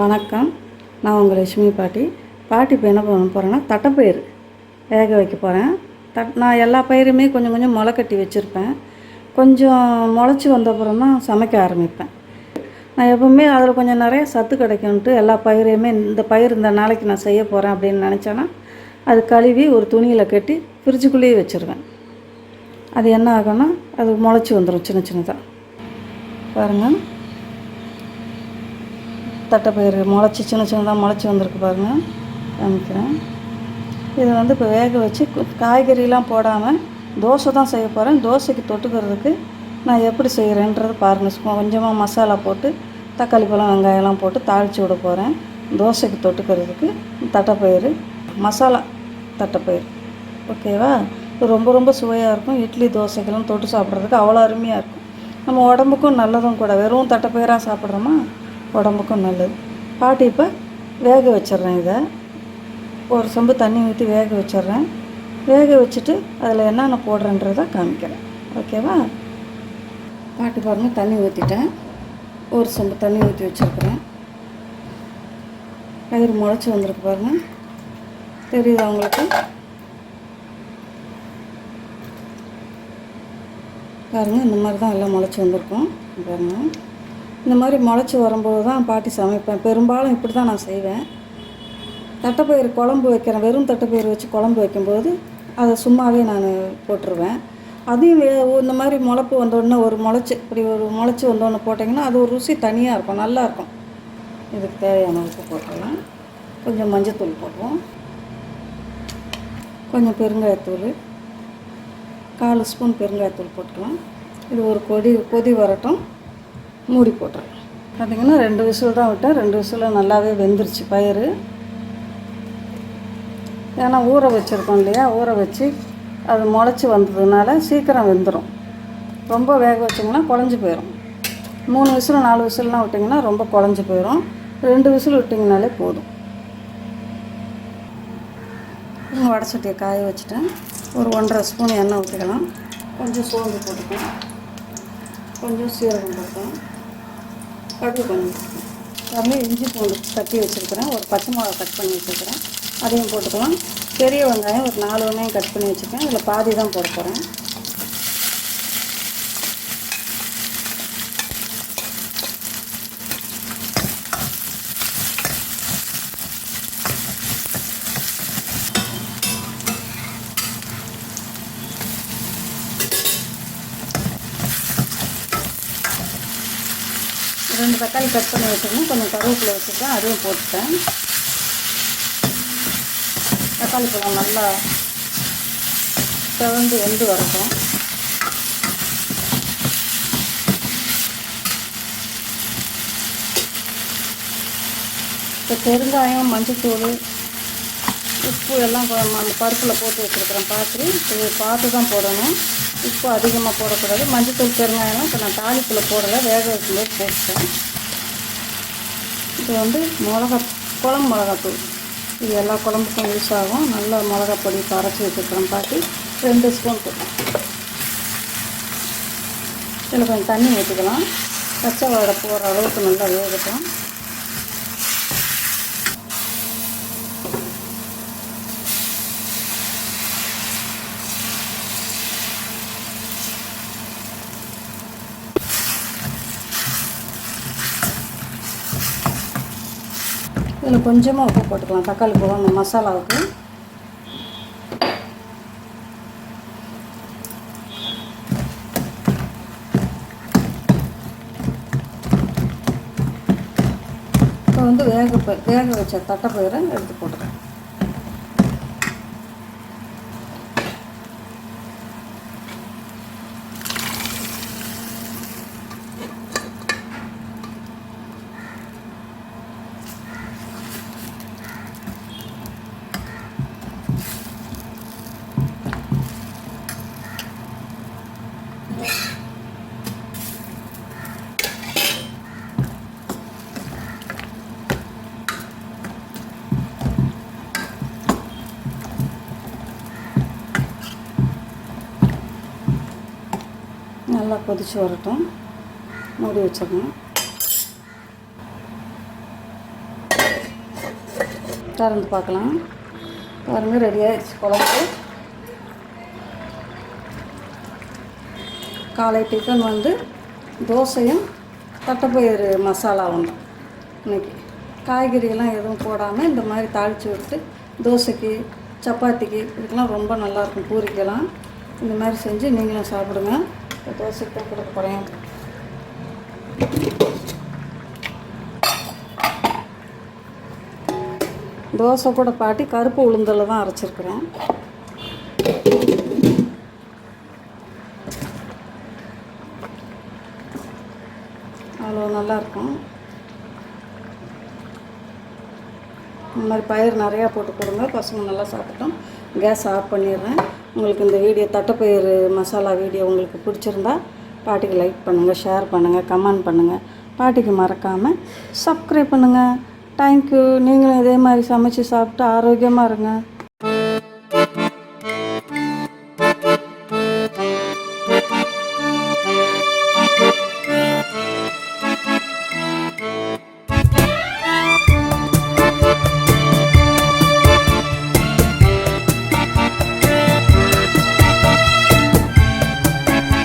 வணக்கம். நான் உங்கள் லட்சுமி பாட்டி. பாட்டி இப்போ என்ன பண்ண போகிறேன்னா தட்டைப்பயிறு வேக வைக்க போகிறேன் தட் நான் எல்லா பயிருமே கொஞ்சம் கொஞ்சம் முளை கட்டி வச்சுருப்பேன். கொஞ்சம் முளைச்சி வந்தப்புறம் தான் சமைக்க ஆரம்பிப்பேன். நான் எப்பவுமே அதில் கொஞ்சம் நிறைய சத்து கிடைக்கும்ன்ட்டு எல்லா பயிரையுமே இந்த பயிர் இந்த நாளைக்கு நான் செய்ய போகிறேன் அப்படின்னு நினச்சேன்னா அது கழுவி ஒரு துணியில் கட்டி ஃப்ரிட்ஜுக்குள்ளேயே வச்சுருவேன். அது என்ன ஆகும்னா அது முளைச்சி வந்துடும் சின்ன சின்னதாக பாருங்கள் தட்டைப்பயிறு முளைச்சி சின்ன சின்னதாக முளைச்சி வந்திருக்கு பாருங்கள் காமிக்கிறேன். இது வந்து இப்போ வேக வச்சு காய்கறிலாம் போடாமல் தோசை தான் செய்ய போகிறேன் தோசைக்கு தொட்டுக்கிறதுக்கு நான் எப்படி செய்கிறேன்றது பாருங்கள் கொஞ்சமாக மசாலா போட்டு தக்காளி பழம் வெங்காயம்லாம் போட்டு தாளித்து விட போகிறேன் தோசைக்கு தொட்டுக்கிறதுக்கு தட்டைப்பயிறு மசாலா தட்டைப்பயிறு ஓகேவா? இது ரொம்ப ரொம்ப சுவையாக இருக்கும். இட்லி தோசைக்கெல்லாம் தொட்டு சாப்பிட்றதுக்கு அவ்வளோ அருமையாக இருக்கும். நம்ம உடம்புக்கும் நல்லதும் கூட. வெறும் தட்டைப்பயிராக சாப்பிட்றோமா? உடம்புக்கும் நல்லது. பாட்டி இப்போ வேக வச்சிடுறேன் இதை. ஒரு சொம்பு தண்ணி ஊற்றி வேக வச்சிடுறேன். வேக வச்சுட்டு அதில் என்னென்ன போடுறேன்றதை காமிக்கிறேன். ஓகேவா? பாட்டு பாருங்கள் தண்ணி ஊற்றிட்டேன் ஒரு சொம்பு தண்ணி ஊற்றி வச்சுருக்குறேன். பயிர் முளைச்சி வந்திருக்கு பாருங்கள் தெரியுது அவங்களுக்கு பாருங்கள் இந்த மாதிரி தான் எல்லாம் முளைச்சி வந்திருக்கோம். பாருங்கள் இந்த மாதிரி முளைச்சி வரும்போது தான் பாட்டி சமைப்பேன். பெரும்பாலும் இப்படி தான் நான் செய்வேன். தட்டைப்பயிறு குழம்பு வைக்கிறேன் வெறும் தட்டைப்பயிறு வச்சு குழம்பு வைக்கும்போது அதை சும்மாவே நான் போட்டுருவேன். அதையும் இந்த மாதிரி முளைப்பு வந்தோடனே ஒரு முளைச்சி இப்படி ஒரு முளைச்சி வந்தோடனே போட்டிங்கன்னா அது ஒரு ருசி தனியாக இருக்கும் நல்லாயிருக்கும் இதுக்கு தேவையான உப்பு போட்டுடலாம். கொஞ்சம் மஞ்சத்தூள் போடுவோம். கொஞ்சம் பெருங்காயத்தூள் கால் ஸ்பூன் பெருங்காயத்தூள் போட்டுக்கலாம். இது ஒரு கொடி கொதி வரட்டும். மூடி போட்டேன். பார்த்தீங்கன்னா ரெண்டு விசில் தான் விட்டேன். ரெண்டு விசில் நல்லாவே வெந்துருச்சு பயிர் ஏன்னா ஊற வச்சுருக்கோம் இல்லையா? ஊற வச்சு அது முளைச்சி வந்ததுனால சீக்கிரம் வெந்துடும் ரொம்ப வேக வச்சிங்கன்னா குழஞ்சி போயிடும் மூணு விசில் நாலு விசில்லாம் விட்டிங்கன்னா ரொம்ப குழஞ்சி போயிடும் ரெண்டு விசில் விட்டிங்கனாலே போதும். வடச்சட்டியை காய வச்சுட்டேன். ஒரு ஒன்றரை ஸ்பூன் எண்ணெய் ஊற்றிக்கலாம் கொஞ்சம் சோம்பு போட்டுக்கலாம். கொஞ்சம் சீரகம் போட்டுக்கலாம். கடுகு கொஞ்சம். அப்படியே இஞ்சி பூண்டு தட்டி வச்சுருக்கிறேன். ஒரு பச்சை மிளகா கட் பண்ணி வச்சுருக்கிறேன். அதையும் போட்டுக்கலாம். பெரிய வெங்காயம் ஒரு நாலு வெங்காயம் கட் பண்ணி வச்சுருக்கேன். இதில் பாதி தான் போட போகிறேன் ரெண்டு தக்காளி கட் பண்ணி வச்சுருக்கேன் கொஞ்சம் கருவேப்பிலை வச்சுருக்கேன். அதுவும் போட்டுட்டேன். தக்காளி பழம் நல்லா செவந்து வெந்து வரட்டும். இப்போ பெருங்காயம் மஞ்சத்தூள் உப்பு எல்லாம் அந்த பருப்பில் போட்டு வச்சுருக்குறேன் பார்த்து இது பார்த்து தான் போடணும். உப்பு அதிகமாக போடக்கூடாது. மஞ்சத்தூள் பெருங்காயம் இப்போ நான் தாளிக்குள்ளே போடலை. வேக வைக்கும்போது போட்டுட்டேன். இது வந்து மிளகா குழம்பு மிளகாத்தூள். இது எல்லா குழம்புக்கும் யூஸ் ஆகும். நல்ல மிளகா பொடி அரைச்சி வச்சுருக்கிறேன் பாட்டி. ரெண்டு ஸ்பூன் போட்டேன் இதில் கொஞ்சம் தண்ணி ஊற்றிக்கலாம் பச்சை வாடை போகிற அளவுக்கு நல்லா வேகட்டும். இதில் கொஞ்சமாக உப்பு போட்டுக்கலாம். தக்காளி போதும் அந்த மசாலாவுக்கு. இப்போ வந்து வேக வேக வச்ச தட்டைப்பயிரை எடுத்து போட்டுக்கிறேன். நல்லா கொதிச்சு வரட்டும். மூடி வச்சிடணும். திறந்து பார்க்கலாம். பாருங்கள் ரெடி குழம்பு. காலை டிஃபன் வந்து தோசையும் தட்டைப்பயிறு மசாலாவும் தான் இன்னைக்கு காய்கறியெல்லாம் எதுவும் போடாமல் இந்த மாதிரி தாளித்து விட்டு தோசைக்கு சப்பாத்திக்கு இதுக்கெல்லாம் ரொம்ப நல்லாயிருக்கும் பூரிக்கெல்லாம். இந்த மாதிரி செஞ்சு நீங்களும் சாப்பிடுங்க. தோசைக்கு தான் கொடுக்க போகிறேன் தோசை கூட பாட்டி கருப்பு உளுந்தில் தான் அரைச்சிருக்கிறேன். அவ்வளோ நல்லாயிருக்கும் இந்த மாதிரி பயிர் நிறையா போட்டு கொடுங்க. பசங்க நல்லா சாப்பிட்டோம். கேஸ் ஆஃப் பண்ணிடுறேன். உங்களுக்கு இந்த வீடியோ தட்டைப்பயிறு மசாலா வீடியோ உங்களுக்கு பிடிச்சிருந்தா பாட்டிக்கு லைக் பண்ணுங்கள் ஷேர் பண்ணுங்கள் கமெண்ட் பண்ணுங்கள் பாட்டிக்கு மறக்காமல் சப்ஸ்கிரைப் பண்ணுங்கள் தேங்க்யூ நீங்களும் இதே மாதிரி சமைச்சு சாப்பிட்டு ஆரோக்கியமாக இருங்க.